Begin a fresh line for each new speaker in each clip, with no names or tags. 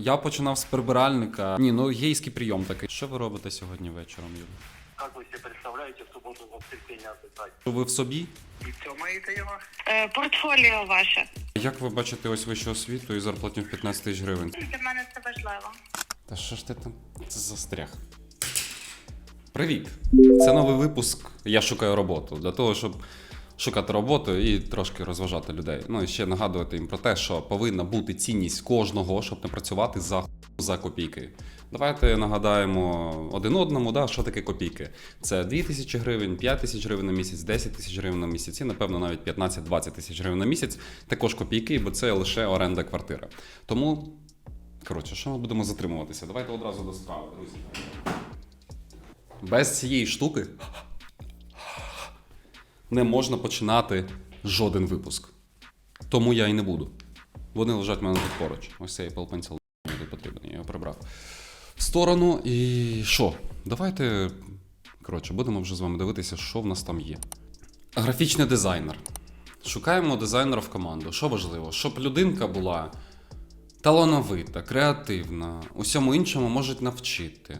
Я починав з прибиральника. Ні, ну гейський прийом такий. Що ви робите сьогодні вечором, Юля?
Как вы себе представляете в субботу в воскресенье отдыхать?
Що ви в собі?
И все, маєте його?
Е, портфоліо ваше.
Як ви бачите ось вищу освіту і зарплатню в 15 тисяч гривень?
Для мене це важливо.
Та що ж ти там це застряг? Привіт! Це новий випуск. Я шукаю роботу для того, щоб шукати роботу і трошки розважати людей. Ну і ще нагадувати їм про те, що повинна бути цінність кожного, щоб не працювати за за копійки. Давайте нагадаємо один одному, да, що таке копійки. Це 2 тисячі гривень, 5 тисяч гривень на місяць, 10 тисяч гривень на місяць і, напевно, навіть 15-20 тисяч гривень на місяць. Також копійки, бо це лише оренда квартири. Тому Коротше, що ми будемо затримуватися? Давайте одразу до справи, друзі. Без цієї штуки не можна починати жоден випуск. Тому я і не буду. Вони лежать в мене тут поруч. Ось цей Apple Pencil тут потрібен, я його прибрав. В сторону і що? Давайте. Коротше, будемо вже з вами дивитися, що в нас там є. Графічний дизайнер. Шукаємо дизайнера в команду. Що важливо? Щоб людинка була талановита, креативна, усьому іншому можуть навчити.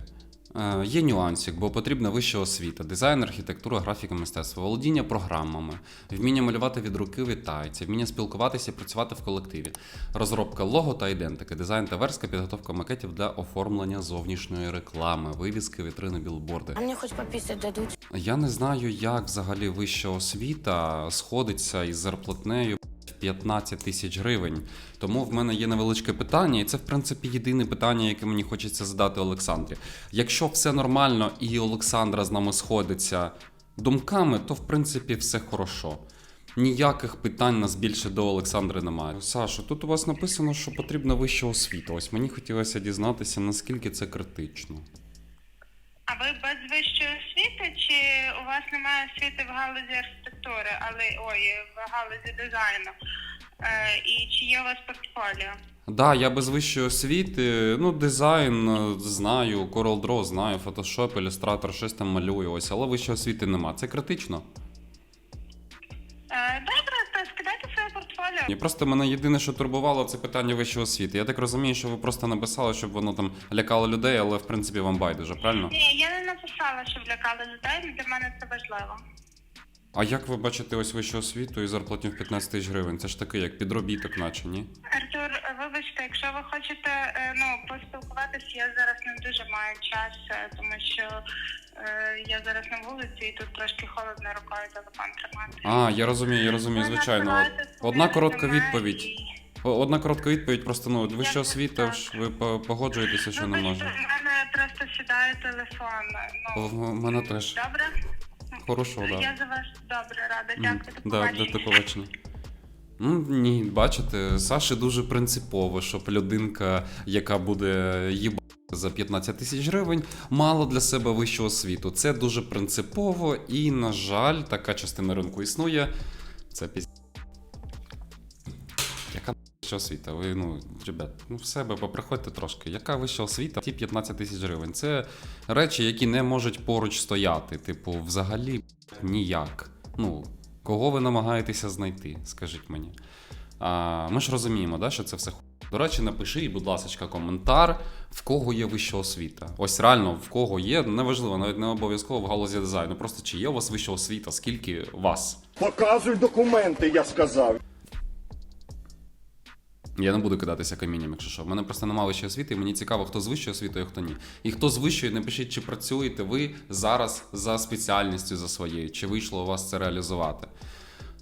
Е, є нюансик, бо потрібна вища освіта, дизайн, архітектура, графіка, мистецтво, володіння програмами, вміння малювати від руки вітається, вміння спілкуватися і працювати в колективі, розробка лого та ідентики, дизайн та верстка, підготовка макетів для оформлення зовнішньої реклами, вивіски, вітрини, білборди.
А мне хоть пописать дадут?
Я не знаю, як взагалі вища освіта сходиться із зарплатнею в 15 тисяч гривень. Тому в мене є невеличке питання, і це, в принципі, єдине питання, яке мені хочеться задати Олександрі. Якщо все нормально і Олександра з нами сходиться думками, то в принципі все хорошо. Ніяких питань нас більше до Олександри немає. Саша, тут у вас написано, що потрібна вища освіта. Ось мені хотілося дізнатися, наскільки це критично.
Ви без вищої освіти чи у вас немає освіти в галузі архітектури, але ой, в галузі дизайну? Е, і чи є у вас портфоліо?
Да, я без вищої освіти. Ну, дизайн знаю, знаю, CorelDRAW знаю, Photoshop, Illustrator, щось там малюю. Ось, але вищої освіти нема. Це критично. І просто мене єдине, що турбувало, це питання вищої освіти. Я так розумію, що ви просто написали, щоб воно там лякало людей, але в принципі вам байдуже, правильно?
Ні, я не написала, щоб лякали людей, для мене це важливо.
А як ви бачите ось вищу освіту і зарплатню в 15 тисяч гривень? Це ж таки як підробіток, наче ні?
Артур, вибачте, якщо ви хочете е, ну, поспілкуватися, я зараз не дуже маю час, е, тому що е, я зараз на вулиці і тут трошки холодно рукою телефон тримати.
А, я розумію, я розумію,
Ви
звичайно.
своє
Одна коротка
резюме
відповідь.
і-
О, Одна коротка відповідь, просто ну вища освіта ж ви по- погоджуєтеся, що не
Вибачте,
може.
в мене просто сідає телефон. Ну,
В мене теж.
добре?
Хорошого, да.
Я за вас добре рада. Дякую, до
Да,
побачення.
до побачення. Ну, ні, бачите, Саші дуже принципово, щоб людинка, яка буде їбати за 15 тисяч гривень, мала для себе вищу освіту. Це дуже принципово, і, на жаль, така частина ринку існує. Це піз... Вища освіта? Ви, ну, ребят, ну в себе поприходьте трошки. Яка вища освіта? Ті 15 тисяч гривень. Це речі, які не можуть поруч стояти. Типу, взагалі ніяк. Ну, кого ви намагаєтеся знайти, скажіть мені. А, ми ж розуміємо, да, що це все. До речі, напишіть, будь ласка, коментар, в кого є вища освіта. Ось реально, в кого є, неважливо, навіть не обов'язково в галузі дизайну. Просто чи є у вас вища освіта, скільки вас?
Показуй документи, я сказав.
Я не буду кидатися камінням, якщо що. В мене просто немає вищої освіти, і мені цікаво, хто з вищою освітою, а хто ні. І хто з вищою, напишіть, чи працюєте ви зараз за спеціальністю за своєю, чи вийшло у вас це реалізувати.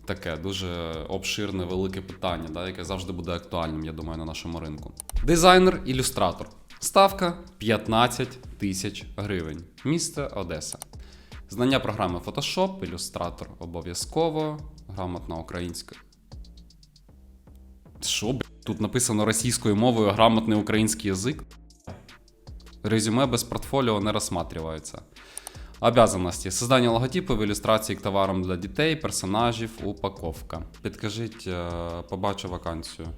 Таке дуже обширне, велике питання, да, яке завжди буде актуальним, я думаю, на нашому ринку. Дизайнер, ілюстратор. Ставка 15 тисяч гривень. Місто Одеса. Знання програми Photoshop, ілюстратор обов'язково, грамотна українська. Що, б***? Тут написано російською мовою грамотний український язик. Резюме без портфоліо не розсматривається. Обязанности. Создание логотипов, иллюстраций к товарам для дітей, персонажів, упаковка. Підкажіть, е, побачу вакансію.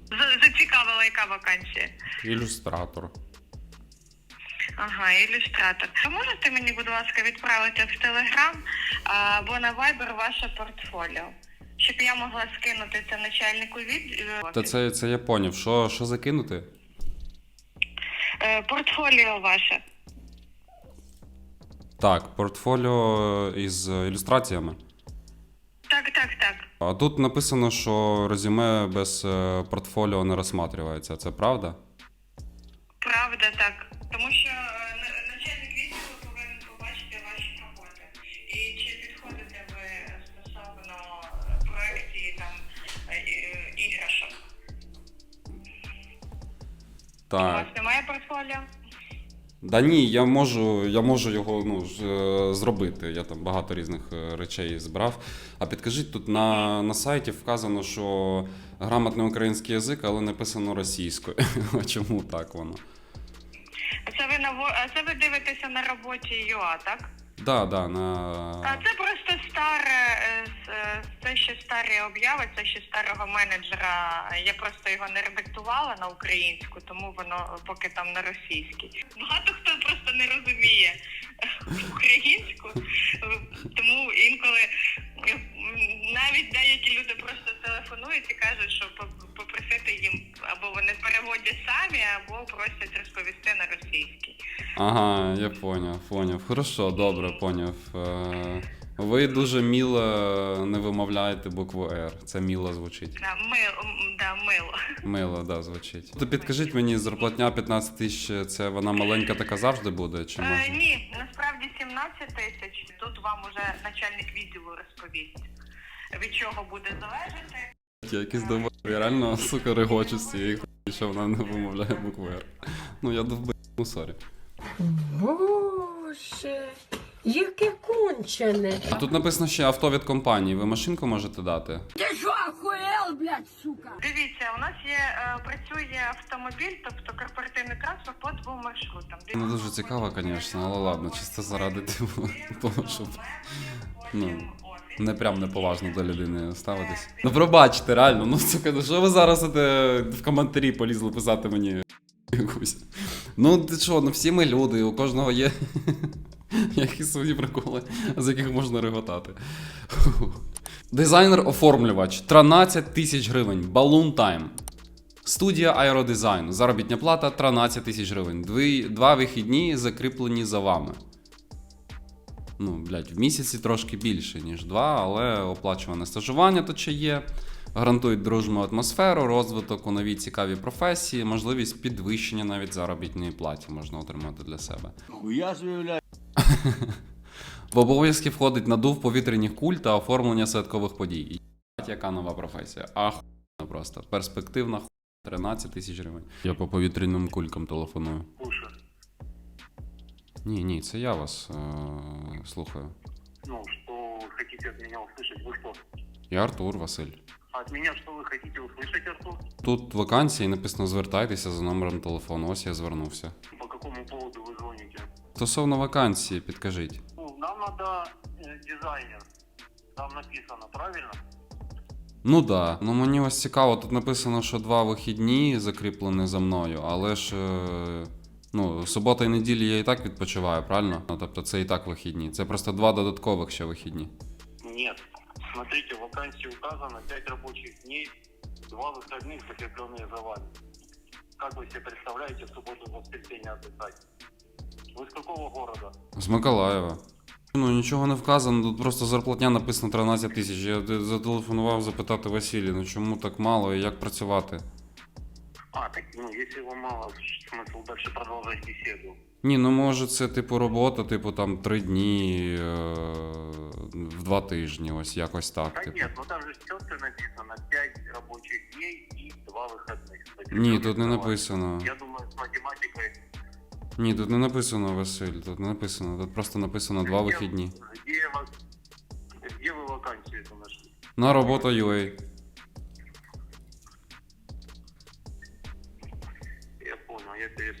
Зацікавила, яка вакансія?
Ілюстратор.
Ага, ілюстратор. Ви можете мені, будь ласка, відправити в Телеграм або на Viber ваше портфоліо, щоб я могла скинути це начальнику від
Та це, це я поняв. Що, що закинути?
Е, Портфоліо ваше.
Так, портфоліо із ілюстраціями.
Так, так, так.
А тут написано, що резюме без е, портфоліо не розсматривається. Це правда?
Правда, так. У вас немає портфоліо?
Да ні, я можу, я можу його ну, ж, е, зробити. Я там багато різних е, речей збирав. А підкажіть, тут на, на сайті вказано, що грамотний український язик, але написано російською. А Чому так воно?
Це ви на во- це ви дивитеся на роботі ЮА, так?
Да, да, на...
А це просто старе, е, е, це ще старі обяви, це ще старого менеджера. Я просто його не редактувала на українську, тому воно поки там на російській. Багато хто просто не розуміє українську, тому інколи навіть деякі люди просто телефонують і кажуть, що по- попросити їм або вони переводять самі, або просять розповісти на російській.
Ага, я поняв, поняв. Хорошо, добре, поняв. Е, Ви дуже мило не вимовляєте букву R. Це мило звучить.
Да, мило, да, мило.
Мило, да, звучить. То підкажіть мені, зарплатня 15 тисяч, це вона маленька така завжди буде? Чи
Е, ні, насправді 17 тисяч. Тут вам уже начальник відділу розповість, від чого буде залежати.
Я якийсь довбай. Я реально, сука, регочу з цієї хуйні, що вона не вимовляє букву R. Ну, я довбай, ну сорі.
Боже, яке кончене.
А тут написано ще авто від компанії. Ви машинку можете дати?
Ти що, охуєл, блядь, сука?
Дивіться, у нас є е, працює автомобіль, тобто корпоративний транспорт по двом маршрутам.
Ну дуже цікаво, звісно, але ладно, чисто заради типу, того, щоб ну, не прям неповажно до людини ставитись. Ну пробачте, реально, ну сука, ну що ви зараз в коментарі полізли писати мені якусь. Ну ти що, ну всі ми люди, у кожного є якісь свої приколи, з яких можна реготати. Дизайнер-оформлювач 13 тисяч гривень. Balloon Time. Студія аеродизайну. Заробітня плата 13 тисяч гривень. Два вихідні закріплені за вами. Ну, блядь, в місяці трошки більше, ніж два, але оплачуване стажування тут ще є. Гарантують дружну атмосферу, розвиток у новій цікавій професії, можливість підвищення навіть заробітної платі можна отримати для себе.
Хуя заявляю.
В обов'язки входить надув повітряних куль та оформлення святкових подій. Яка нова професія. Ахуєнно просто. Перспективна хуйня. 13 тисяч гривень. Я по повітряним кулькам телефоную.
Слушай,
Ні, ні, це я вас е- слухаю.
ну, что вы хотите от меня услышать? Вы кто?
Я Артур Василь.
А от меня что вы хотите услышать, Артур?
Тут вакансії написано звертайтеся за номером телефону. Ось я звернувся.
По какому поводу вы звоните?
Стосовно вакансії, підкажіть.
Ну, нам надо э, дизайнер. Там написано, правильно?
Ну да. Ну мені ось цікаво, тут написано, що два вихідні закріплені за мною, але ж. е, Ну, субота і неділі я і так відпочиваю, правильно? Ну, тобто це і так вихідні. Це просто два додаткових ще вихідні.
Нет. Смотрите, в вакансии указано 5 рабочих дней, два выходных, закрепленные за вами. Как вы себе представляете в субботу и воскресенье отдыхать? Вы с какого города?
З Миколаєва. Ну нічого не вказано, тут просто зарплатня написано 13 тисяч. Я д- зателефонував запитати Василі, ну чому так мало і як працювати?
А, так, ну, если вам мало, смысл дальше продолжать беседу.
Ні, ну може це типу робота, типу там три дні е- в два тижні, ось якось так.
Да
Типу.
нет, ну там же четко написано 5 рабочих дней и 2 выходных.
Ні, тут не
Закрепленные за вами.
написано.
Я думаю, с математикой...
Ні, тут не написано Василь, тут не написано, тут просто написано два
Где-
вихідні.
Где, вас- где вы вакансию эту нашли?
На робота UA.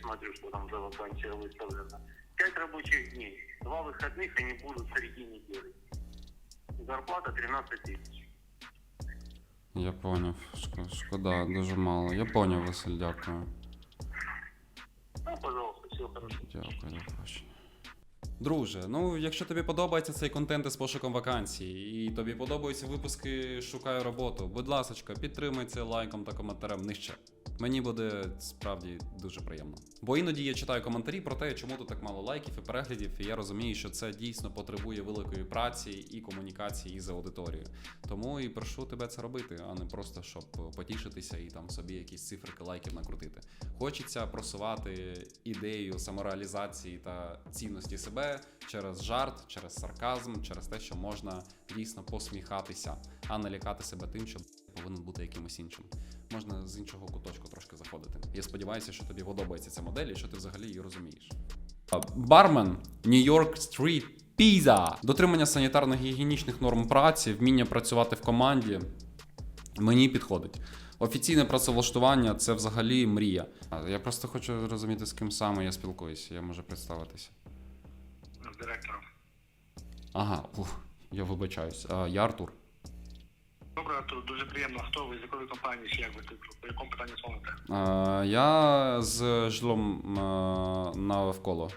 понял, я пересмотрю, что там за вакансия выставлена. 5 рабочих дней, 2 выходных, они будут в середине недели. Зарплата 13 тысяч.
Я поняв. Шко- Шкода, дуже мало. Я поняв, Василь, дякую.
Ну, пожалуйста, все хорошо.
Дякую, до побачення. Друже, ну якщо тобі подобається цей контент із пошуком вакансій, і тобі подобаються випуски Шукаю роботу, будь ласка, підтримай це лайком та коментарем нижче. Мені буде справді дуже приємно. Бо іноді я читаю коментарі про те, чому тут так мало лайків і переглядів, і я розумію, що це дійсно потребує великої праці і комунікації із аудиторією. Тому і прошу тебе це робити, а не просто щоб потішитися і там собі якісь циферки лайків накрутити. Хочеться просувати ідею самореалізації та цінності себе через жарт, через сарказм, через те, що можна дійсно посміхатися, а не лякати себе тим, що повинен бути якимось іншим. Можна з іншого куточку трошки заходити. Я сподіваюся, що тобі подобається ця модель і що ти взагалі її розумієш. Бармен Нью-Йорк Стріт Піза. Дотримання санітарно-гігієнічних норм праці, вміння працювати в команді мені підходить. Офіційне працевлаштування це взагалі мрія. Я просто хочу розуміти, з ким саме я спілкуюся. Я можу представитися.
З директором.
Ага, ух, я вибачаюсь. А, я Артур.
Добре, Артур, дуже приємно. Хто ви, з якої компанії, чи як ви тут, по якому питанню дзвоните?
Я з житлом навколо.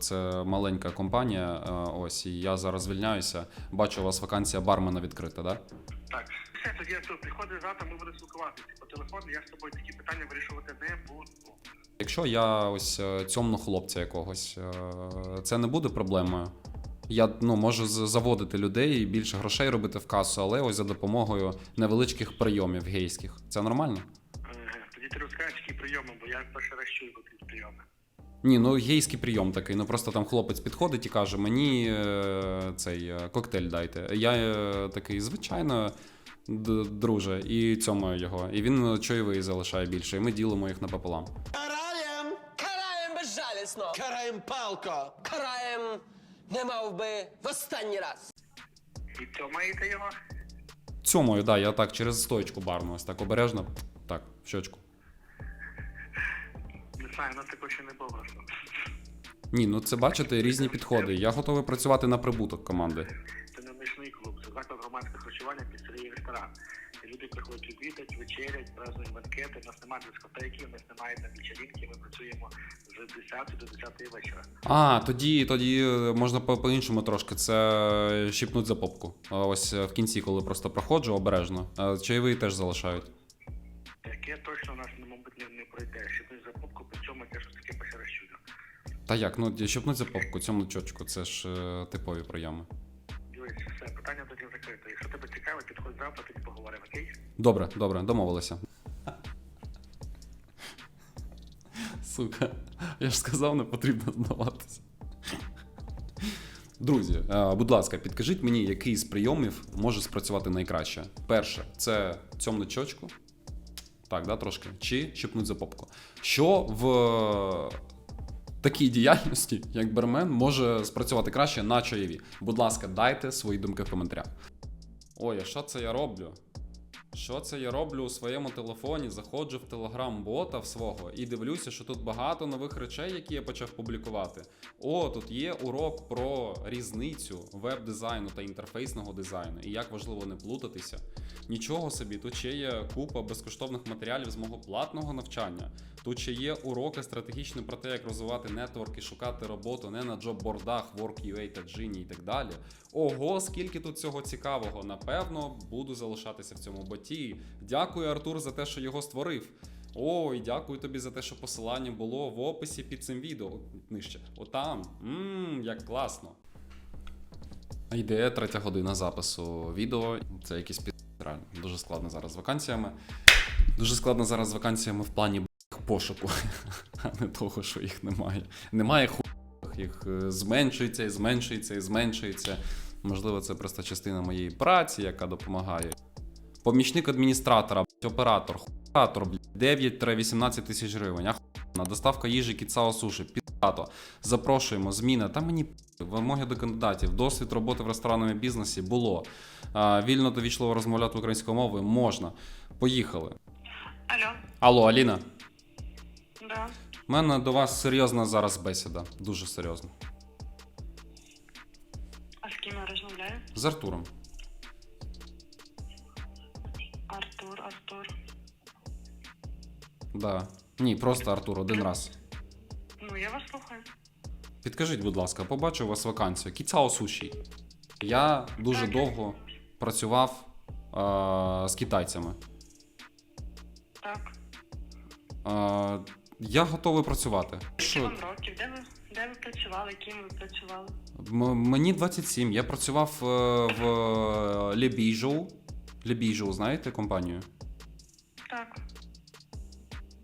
Це маленька компанія. Ось, і я зараз звільняюся. Бачу, у вас вакансія бармена відкрита, так? Да?
Так, все, тоді Артур, приходи завтра, ми будемо спілкуватися по телефону, я з тобою такі питання вирішувати не буду.
Якщо я ось е, цьомну хлопця якогось, е, це не буде проблемою. Я ну, можу заводити людей і більше грошей робити в касу, але ось за допомогою невеличких прийомів гейських. Це нормально?
Тоді ти розкажеш, які прийоми, бо я перший раз чую про ці прийоми.
Ні, ну гейський прийом такий. Ну просто там хлопець підходить і каже: мені е, цей е, коктейль дайте. Я е, такий, звичайно, д- друже, і цьомаю його. І він чайовий залишає більше, і ми ділимо їх напополам.
Караєм! Караєм безжалісно! Караєм палко! Караєм не мав би в останній раз!
І цьомаєте його?
Цьомою, да, я так через стоечку барну, ось так обережно. Так, в щочку.
Не знаю, у нас такого ще не було.
Ні, ну це бачите різні підходи. Я готовий працювати на прибуток команди.
Це не нічний клуб, це заклад громадського харчування піцерії ресторан. Люди приходять обідати, вечерять, празднують банкети, у нас немає дискотеки, у нас немає там вечеринки, ми працюємо з 10 до 10 вечора.
А, тоді, тоді е, можна по- по-іншому трошки. Це щіпнуть за попку. Ось е, в кінці, коли просто проходжу обережно. А Чайовий теж залишають.
Таке точно у нас, ну, мабуть, не, пройде. Не за попку, при цьому те, що таке перший.
Та як, ну щепнуть за попку, цьому чочку, це ж е, типові прийоми.
Дивись, все, питання тоді закрите. Якщо тебе цікаво, підходь завтра, окей?
Добре, добре, домовилися. Сука, я ж сказав, не потрібно здаватися. Друзі, е, будь ласка, підкажіть мені, який з прийомів може спрацювати найкраще. Перше, це цьомнуть чочку. Так, да, трошки. Чи щепнуть за попку. Що в е, такій діяльності, як бармен, може спрацювати краще на чаєві? Будь ласка, дайте свої думки в коментарях. Ой, а що це я роблю? Що це я роблю у своєму телефоні? Заходжу в телеграм-бота в свого і дивлюся, що тут багато нових речей, які я почав публікувати. О, тут є урок про різницю веб-дизайну та інтерфейсного дизайну і як важливо не плутатися. Нічого собі, тут ще є купа безкоштовних матеріалів з мого платного навчання. Тут ще є уроки стратегічні про те, як розвивати нетворк і шукати роботу не на джоб-бордах, Work.ua та Gini і так далі. Ого, скільки тут цього цікавого. Напевно, буду залишатися в цьому боті. Дякую, Артур, за те, що його створив. Ой, дякую тобі за те, що посилання було в описі під цим відео. Нижче. Отам. Ммм, як класно. Йде третя година запису відео. Це якийсь під... реально. Дуже складно зараз з вакансіями. Дуже складно зараз з вакансіями в плані пошуку, а не того, що їх немає. Немає ху їх е, зменшується і зменшується і зменшується. Можливо, це просто частина моєї праці, яка допомагає. Помічник адміністратора, блядь, оператор, оператор, 9-18 тисяч гривень. Ахуєнна. Доставка їжі кіцао суші, підато. Запрошуємо, зміна. Та мені вимоги до кандидатів, досвід роботи в ресторанному бізнесі було. А, вільно та вічливо розмовляти українською мовою можна. Поїхали.
Алло,
Алло, Аліна.
да.
У мене до вас серйозна зараз бесіда. Дуже серйозна.
З я розмовляю?
З Артуром.
Артур, Артур.
Да. Ні, просто Артур один раз.
Ну, я вас слухаю.
Підкажіть, будь ласка, побачив у вас вакансію. Кіцао суші. Я дуже
Так.
довго працював е- з китайцями.
Так.
А, я готовий працювати.
Скільки
Що?
вам років? Де ви, де ви працювали? Ким ви працювали?
М- мені 27. Я працював е, в Лебіжоу. Лебіжоу, знаєте компанію?
Так.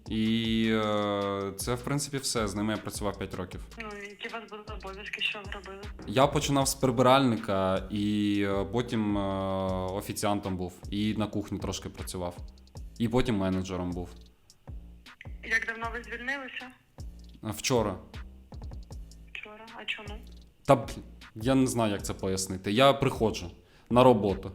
І е, це, в принципі, все. З ними я працював 5 років.
Ну, які у вас були обов'язки, що ви робили?
Я починав з прибиральника і е, потім е, офіціантом був. І на кухні трошки працював. І потім менеджером був.
Як давно ви звільнилися?
А Вчора.
Вчора. А чому?
Та б- я не знаю, як це пояснити. Я приходжу на роботу.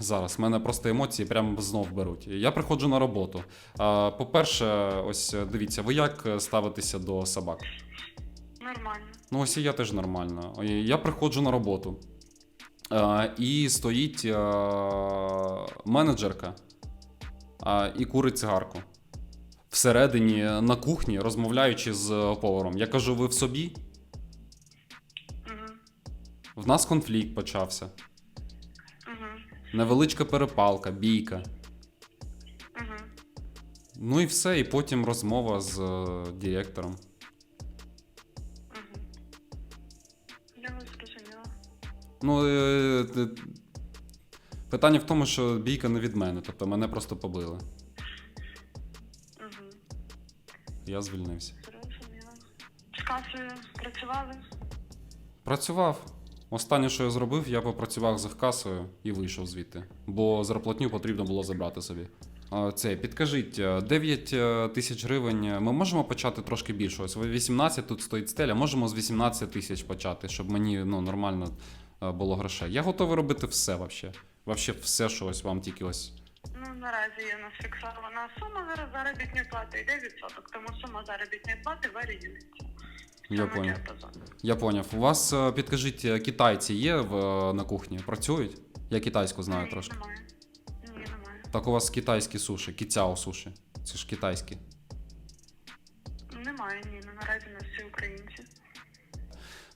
Зараз мене просто емоції прямо знов беруть. Я приходжу на роботу. А, По-перше, ось дивіться, ви як е, ставитеся до собак?
Нормально.
Ну, ось і я теж нормально. Я приходжу на роботу. І стоїть е, менеджерка і курить цигарку. Всередині на кухні, розмовляючи з поваром. Я кажу, ви в собі?
Угу.
В нас конфлікт почався.
Угу.
Невеличка перепалка, бійка.
Угу.
Ну і все, і потім розмова з е, директором.
Угу. Я вас зрозуміла.
Ну, е, е, питання в тому, що бійка не від мене, тобто мене просто побили. Я звільнився.
Зрозуміла. З касою працювали?
Працював. Останнє, що я зробив, я попрацював за касою і вийшов звідти, бо зарплатню потрібно було забрати собі. А, Це, підкажіть, е, 9 е, тисяч гривень. е, Ми можемо почати трошки більше. Ось ви 18 тут стоїть стеля, можемо з 18 тисяч почати, щоб мені ну, нормально е, було грошей. Я готовий робити все вообще. Вообще все, що ось вам тільки ось.
Ну, наразі є нас фіксована сума зараз заробітної плати, йде відсоток, тому сума заробітної плати варіюється.
Я
діапазоні.
Я поняв. У вас, е, підкажіть, е, китайці є в, е, на кухні? Працюють? Я китайську знаю
Ні,
трошки.
Немає. Ні, немає.
Так у вас китайські суші, кіцяо суші. Це ж китайські.
Немає, ні, ну наразі у нас всі українці.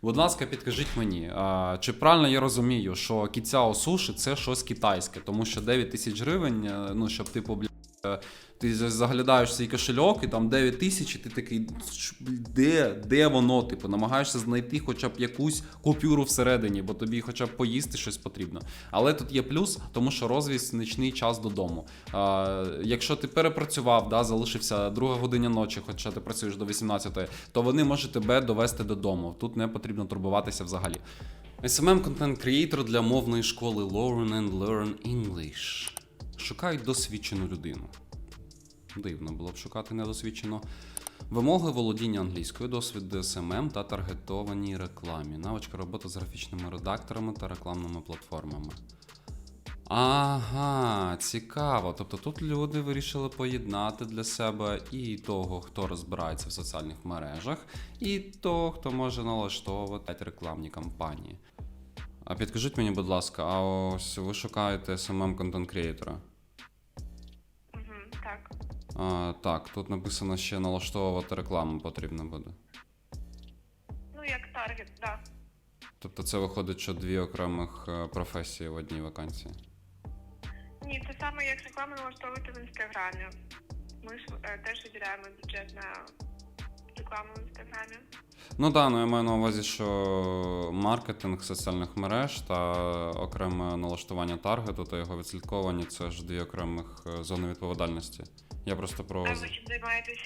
Будь ласка, підкажіть мені, чи правильно я розумію, що кіцяо суші це щось китайське, тому що 9 тисяч гривень, е, ну щоб типу, бля, е, ти заглядаєш свій кошельок і там 9 тисяч, і ти такий, де, де воно? Типу, намагаєшся знайти хоча б якусь купюру всередині, бо тобі хоча б поїсти щось потрібно. Але тут є плюс, тому що розвіз нічний час додому. А, якщо ти перепрацював, да, залишився друга година ночі, хоча ти працюєш до 18, то вони можуть тебе довести додому. Тут не потрібно турбуватися взагалі. SMM контент креатор для мовної школи Learn and Learn English. Шукають досвідчену людину. Дивно було б шукати недосвідчено. Вимоги володіння англійською, досвід SMM та таргетованій рекламі, навичка роботи з графічними редакторами та рекламними платформами. Ага, цікаво. Тобто тут люди вирішили поєднати для себе і того, хто розбирається в соціальних мережах, і того, хто може налаштовувати рекламні кампанії. А підкажіть мені, будь ласка, а ось ви шукаєте SMM контент креатора?
Угу, так.
А, так, тут написано ще налаштовувати рекламу потрібно буде.
Ну, як таргет, так.
Тобто це виходить, що дві окремих е, професії в одній вакансії.
Ні, це саме як рекламу налаштовувати в інстаграмі. Ми ж е, теж виділяємо бюджет на рекламу в інстаграмі.
Ну так, ну я маю на увазі, що маркетинг соціальних мереж та окреме налаштування таргету та його відслідковування це ж дві окремих е, зони відповідальності. Я просто про.
А ви чим займаєтесь?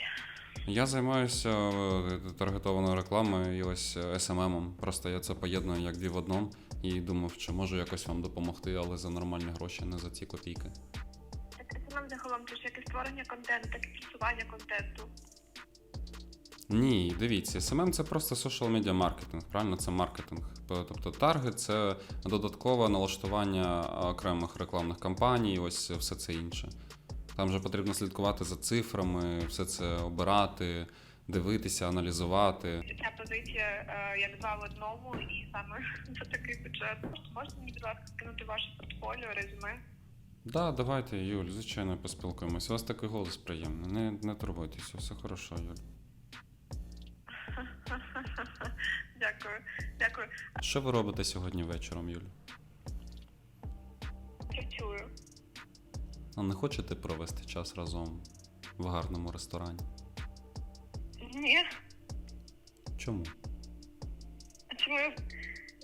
Я займаюся е, таргетованою рекламою і ось SMM. Просто я це поєдную як дві в одному і думав, чи можу якось вам допомогти, але за нормальні гроші, не за ці копійки.
Так це нам загалом це ж як і створення контенту, так і просування контенту.
Ні, дивіться, SMM це просто social media маркетинг, правильно? Це маркетинг. Тобто таргет це додаткове налаштування окремих рекламних кампаній, ось все це інше. Там же потрібно слідкувати за цифрами, все це обирати, дивитися, аналізувати.
Ця позиція як два в одному, і саме за такий бюджет. Можете мені, будь ласка, скинути ваше портфоліо, резюме?
Да, давайте, Юль, звичайно, поспілкуємося. У вас такий голос приємний. Не, не турбуйтеся, все хорошо, Юль.
Дякую, дякую.
Що ви робите сьогодні вечором?
Я чую.
А не хочете провести час разом? в гарному ресторані?
Ні.
Чому?
Чому, я-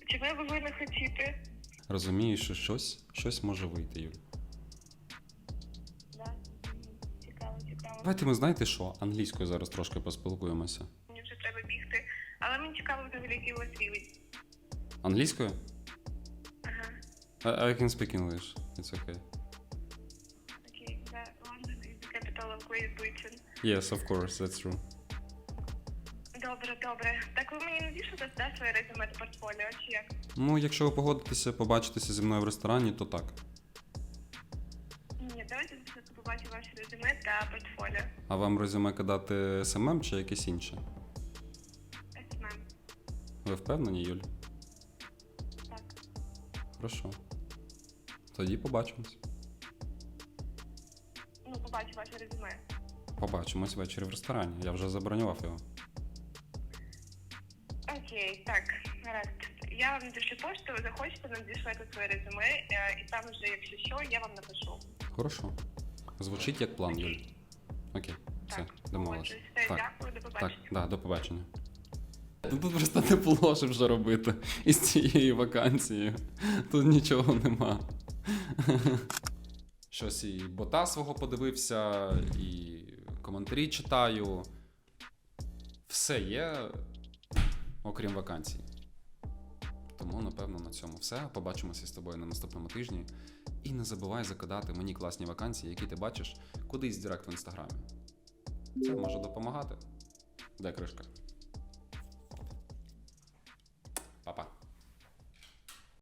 чому я повинна хотіти?
Розумію, що щось, щось може вийти, Юль.
Да. Цікаво, цікаво.
Давайте ми знаєте що? Англійською зараз трошки поспілкуємося.
Мені цікаво взагалі, який у вас рівень.
Англійською?
Ага.
I, I can speak English. It's okay.
Да. London is the capital of Great Britain.
Yes, of course, that's true.
Добре, добре. Так ви мені надішлете да, своє резюме та портфоліо, чи як?
Ну, якщо ви погодитеся побачитися зі мною в ресторані, то так.
Ні, давайте спочатку побачу ваше резюме та портфоліо.
А вам резюме кидати СММ чи якесь інше? Ви впевнені, Юль?
Так.
Хорошо. Тоді побачимось.
Ну, побачу ваше резюме.
Побачимось ввечері в ресторані. Я вже забронював його.
Окей, так, гаразд. Я вам надішлю пошту, ви захочете, надішлете своє резюме, е, і там вже, якщо що, я вам напишу.
Хорошо. Звучить як план, Юль. Окей, все,
Так. Все,
Так,
дякую, до
так,
побачення.
да, до побачення. Тут просто не було що вже робити із цією вакансією. Тут нічого нема. Щось і бота свого подивився, і коментарі читаю. Все є, окрім вакансій. Тому, напевно, на цьому все. Побачимося з тобою на наступному тижні. І не забувай закидати мені класні вакансії, які ти бачиш кудись директ в інстаграмі. Це може допомагати. Де кришка?